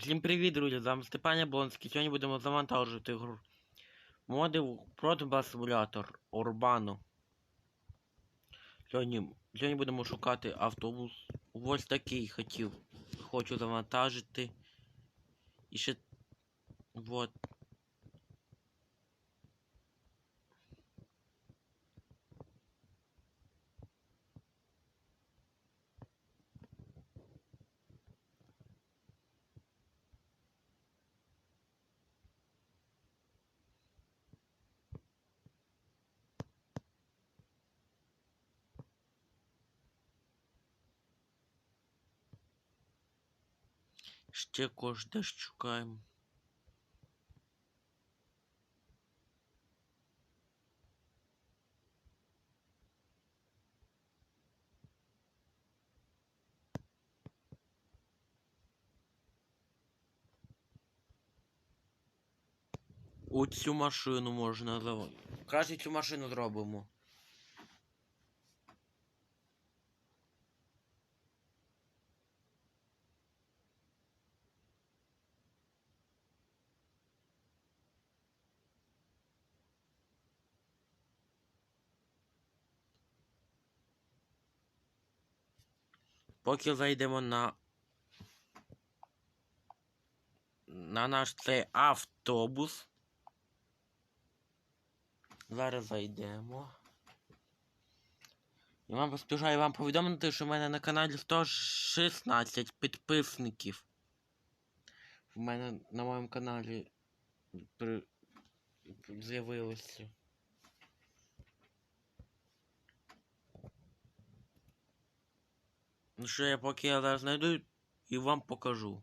Всім привіт, друзі! З вами Степан Яблонський. Сьогодні будемо завантажувати гру моди Продбас Simulator Урбану. Сьогодні, сьогодні будемо шукати автобус. Ось такий хотів. Хочу завантажити. І ще. Вот. Ще кожне шукаємо. Оцю машину можна зав... Краще цю машину зробимо. Поки зайдемо на. На наш цей автобус. Зараз зайдемо. І вам поспішаю вам повідомити, що в мене на каналі 116 підписників. В мене на моєму каналі при... з'явилося. Ну що я поки я зараз знайду і вам покажу.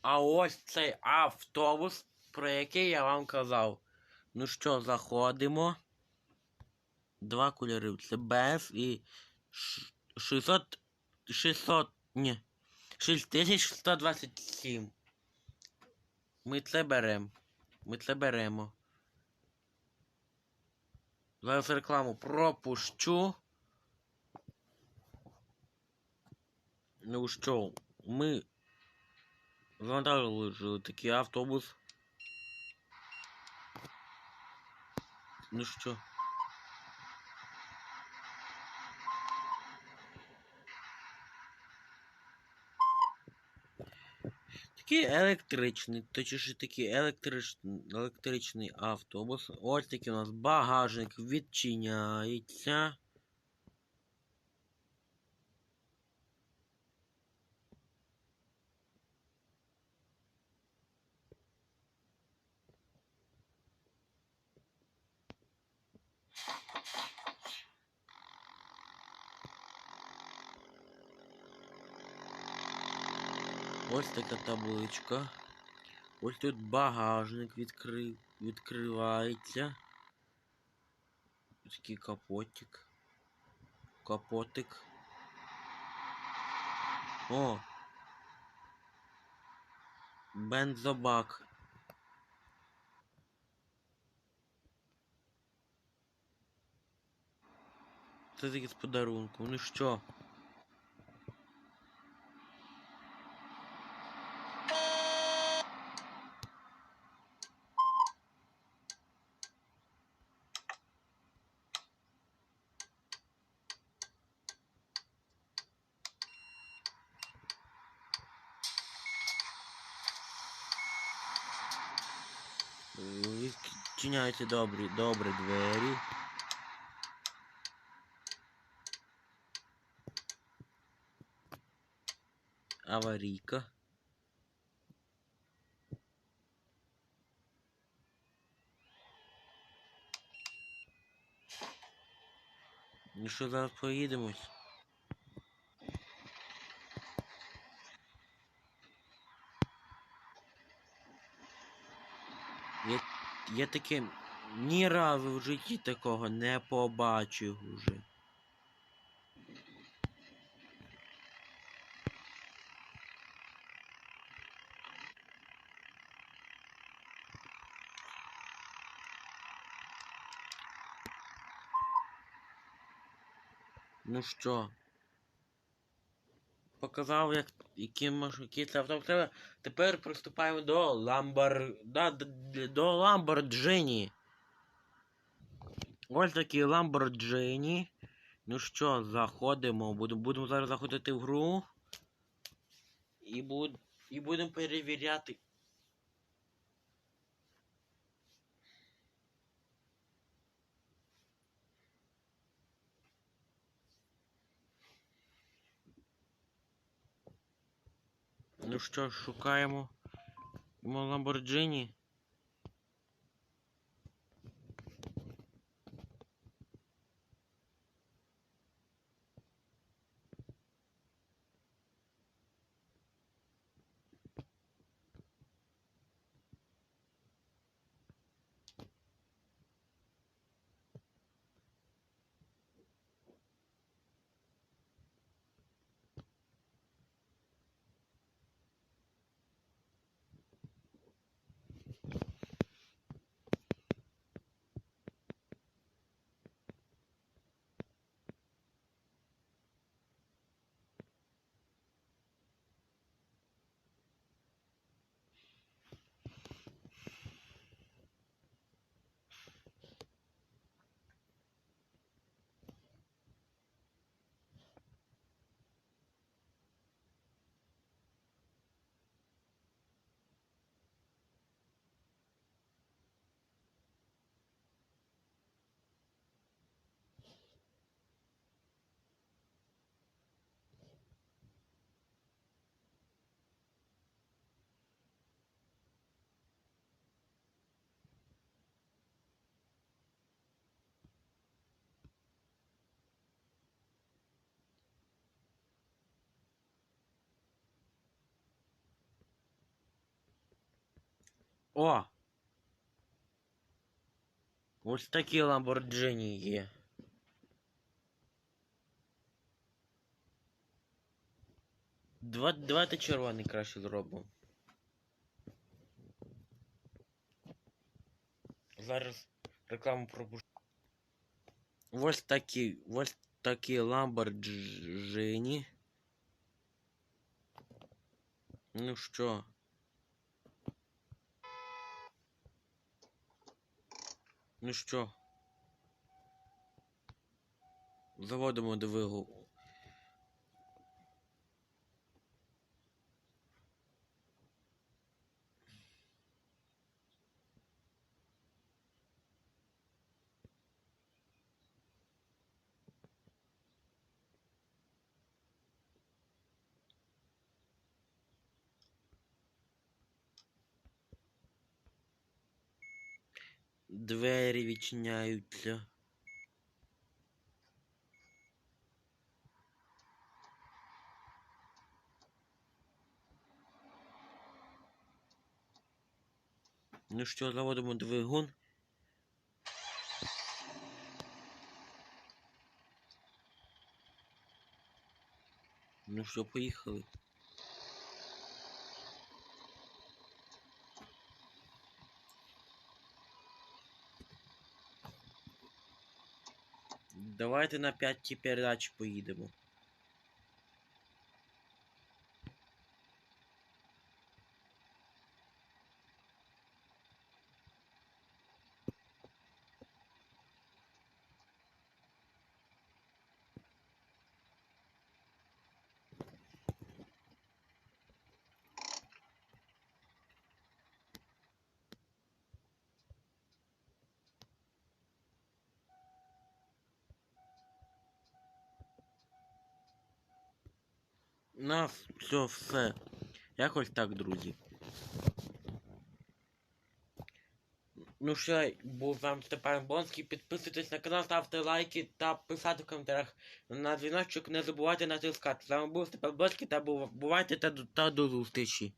А ось цей автобус, про який я вам казав. Ну що, заходимо. Два кольори. Це без і ш- 600. 600. Ні. 6127. Ми це беремо. Ми це беремо. Зараз рекламу пропущу. Ну що, ми завантажили такий автобус. Ну що? Такий електричний, точніше такий електрич... електричний автобус. Ось такий у нас багажник відчиняється. Ось така табличка. Ось тут багажник відкри... відкривається. Такий капотик. Капотик. О! Бензобак. Це таке з подарунком. Ну що? Відчиняйте добрі, добре двері. Аварійка. Ну що, зараз поїдемось? Я, таке ні разу в житті такого не побачив уже. Ну що? показав, як, які, маш- які це авто треба. Тепер приступаємо до Ламбар. Да, до Ламборджині. Ось такі Ламборджині. Ну що, заходимо. Будемо, будемо зараз заходити в гру. І, буд... і будемо перевіряти. Ну що, шукаємо Ламборджині. О! Ось такі Ламборджині є. Два, давайте червоний краще зробимо. Зараз рекламу пропущу. Ось такі, ось такі Ламборджині. Ну що? Ну що? Заводимо двигу. Двері відчиняються. Ну що, заводимо двигун. Ну що, поїхали. Давайте на п'ятій передачі поїдемо. Нас все, все. Якось так, друзі. Ну що, був вам Степан Бонський. Підписуйтесь на канал, ставте лайки та писати в коментарях на дзвіночок. Не забувайте натискати. З вами був Степан Бонський та бувайте та, та до зустрічі.